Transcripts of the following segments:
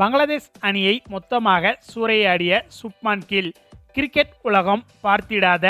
பங்களாதேஷ் அணியை மொத்தமாக சூறையாடிய Shubman kill cricket உலகம் பார்த்திடாத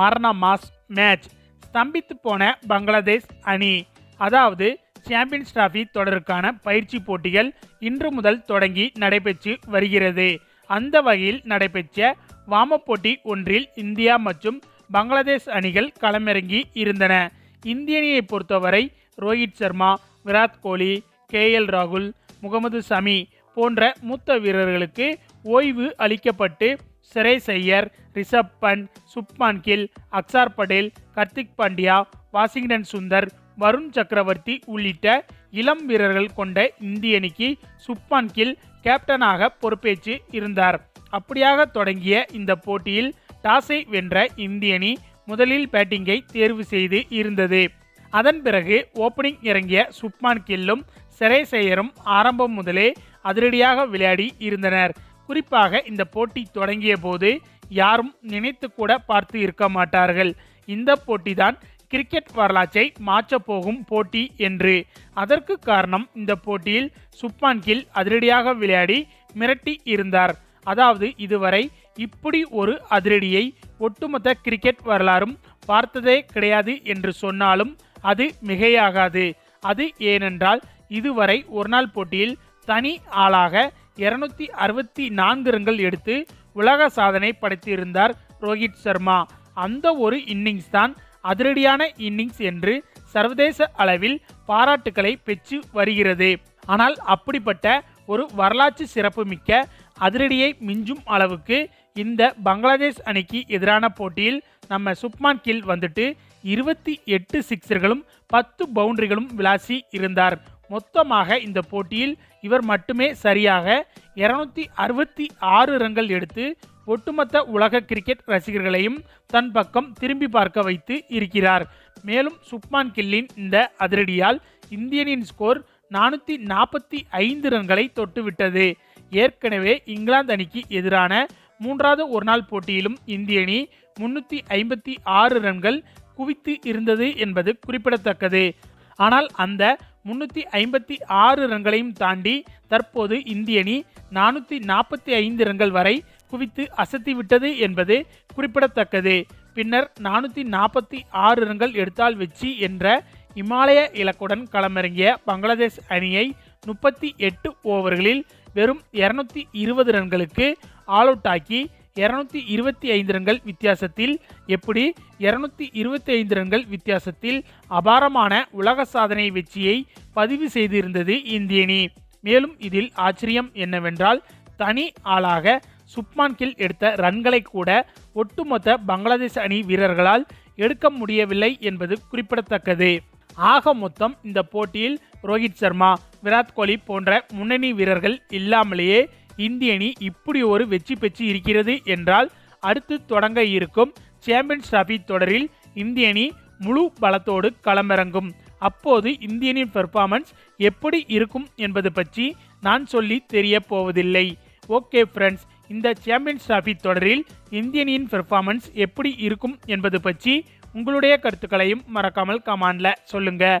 மரண மாஸ் மேட்ச். ஸ்தம்பித்து போன பங்களாதேஷ் அணி அதாவது சாம்பியன்ஸ் டிராஃபி தொடருக்கான பயிற்சி போட்டிகள் இன்று முதல் தொடங்கி நடைபெற்று வருகிறது. அந்த வகையில் நடைபெற்ற வாமப் போட்டி ஒன்றில் இந்தியா மற்றும் பங்களாதேஷ் அணிகள் களமிறங்கி இருந்தன. இந்திய அணியை பொறுத்தவரை ரோஹித் சர்மா விராட் கோலி கே எல் ராகுல் முகமது சமி போன்ற மூத்த வீரர்களுக்கு ஓய்வு அளிக்கப்பட்டு சிரேஸ் ஐயர் ரிஷப் பண்ட் சுப்மான் கில் அக்சார் படேல் கர்த்திக் பாண்டியா வாஷிங்டன் சுந்தர் வருண் சக்கரவர்த்தி உள்ளிட்ட இளம் வீரர்கள் கொண்ட இந்திய அணிக்கு சுப்மான் கில் கேப்டனாக பொறுப்பேற்று இருந்தார். அப்படியாக தொடங்கிய இந்த போட்டியில் டாஸை வென்ற இந்திய அணி முதலில் பேட்டிங்கை தேர்வு செய்து இருந்தது. அதன் பிறகு ஓப்பனிங் இறங்கிய சுப்மான் கில்லும் செரேசையரும் ஆரம்பம் முதலே அதிரடியாக விளையாடி இருந்தனர். குறிப்பாக இந்த போட்டி தொடங்கிய போது யாரும் நினைத்து கூட பார்த்து இருக்க மாட்டார்கள். இந்த போட்டிதான் கிரிக்கெட் வரலாற்றை மாற்றப் போகும் போட்டி என்று. அதற்கு காரணம் இந்த போட்டியில் சுப்மான் கில் அதிரடியாக விளையாடி மிரட்டி இருந்தார். அதாவது இதுவரை இப்படி ஒரு அதிரடியை ஒட்டுமொத்த கிரிக்கெட் வரலாறும் பார்த்ததே கிடையாது என்று சொன்னாலும் அது மிகையாகாது. அது ஏனென்றால் இதுவரை ஒருநாள் போட்டியில் தனி ஆளாக இருநூத்தி அறுபத்தி நான்கு ரன்கள் எடுத்து உலக சாதனை படைத்திருந்தார் ரோஹித் சர்மா. அந்த ஒரு இன்னிங்ஸ் தான் அதிரடியான இன்னிங்ஸ் என்று சர்வதேச அளவில் பாராட்டுக்களை பெற்று வருகிறது. ஆனால் அப்படிப்பட்ட ஒரு வரலாற்று சிறப்புமிக்க அதிரடியை மிஞ்சும் அளவுக்கு இந்த பங்களாதேஷ் அணிக்கு எதிரான போட்டியில் நம்ம சுப்மான் கில் வந்துட்டு இருபத்தி எட்டு சிக்ஸர்களும் பத்து பவுண்டரிகளும் விளாசி இருந்தார். மொத்தமாக இந்த போட்டியில் இவர் மட்டுமே சரியாக இருநூத்தி அறுபத்தி ஆறு ரன்கள் எடுத்து ஒட்டுமொத்த உலக கிரிக்கெட் ரசிகர்களையும் தன் பக்கம் திரும்பி பார்க்க வைத்து இருக்கிறார். மேலும் சுப்மான் கில்லின் இந்த அதிரடியால் இந்தியனின் ஸ்கோர் நானூற்றி நாற்பத்தி ஐந்து ரன்களை தொட்டுவிட்டது. ஏற்கனவே இங்கிலாந்து அணிக்கு எதிரான மூன்றாவது ஒருநாள் போட்டியிலும் இந்திய அணி முன்னூற்றி ஐம்பத்தி ஆறு ரன்கள் குவித்து இருந்தது என்பது குறிப்பிடத்தக்கது. ஆனால் அந்த முன்னூற்றி ஐம்பத்தி ஆறு ரன்களையும் தாண்டி தற்போது இந்திய அணி நானூற்றி நாற்பத்தி ஐந்து ரன்கள் வரை குவித்து அசத்திவிட்டது என்பது குறிப்பிடத்தக்கது. பின்னர் நானூற்றி நாற்பத்தி ஆறு ரன்கள் எடுத்தால் வெற்றி என்ற இமாலய இலக்குடன் களமிறங்கிய பங்களாதேஷ் அணியை முப்பத்தி எட்டு ஓவர்களில் வெறும் இருநூத்தி இருபது ரன்களுக்கு ஆல் அவுட் ஆக்கி இருநூத்தி இருபத்தி ஐந்து ரன்கள் வித்தியாசத்தில் எப்படி இருநூத்தி இருபத்தி ஐந்து ரன்கள் வித்தியாசத்தில் அபாரமான உலக சாதனை வெற்றியை பதிவு செய்திருந்தது இந்திய அணி மேலும் இதில் ஆச்சரியம் என்னவென்றால் தனி ஆளாக சுப்மான் கில் எடுத்த ரன்களை கூட ஒட்டுமொத்த பங்களாதேஷ் அணி வீரர்களால் எடுக்க முடியவில்லை என்பது குறிப்பிடத்தக்கது. ஆக மொத்தம் இந்த போட்டியில் ரோஹித் சர்மா விராட் கோலி போன்ற முன்னணி வீரர்கள் இல்லாமலேயே இந்திய அணி இப்படி ஒரு வெற்றி பெற்று இருக்கிறது என்றால் அடுத்து தொடங்க இருக்கும் சாம்பியன்ஸ் டிராபி தொடரில் இந்திய அணி முழு பலத்தோடு களமிறங்கும். அப்போது இந்தியனின் பெர்ஃபார்மன்ஸ் எப்படி இருக்கும் என்பது பற்றி நான் சொல்லி தெரிய போவதில்லை ஓகே ஃப்ரெண்ட்ஸ் இந்த சாம்பியன்ஸ் டிராபி தொடரில் இந்தியனின் பெர்ஃபார்மன்ஸ் எப்படி இருக்கும் என்பது பற்றி உங்களுடைய கருத்துக்களையும் மறக்காமல் கமாண்டில் சொல்லுங்கள்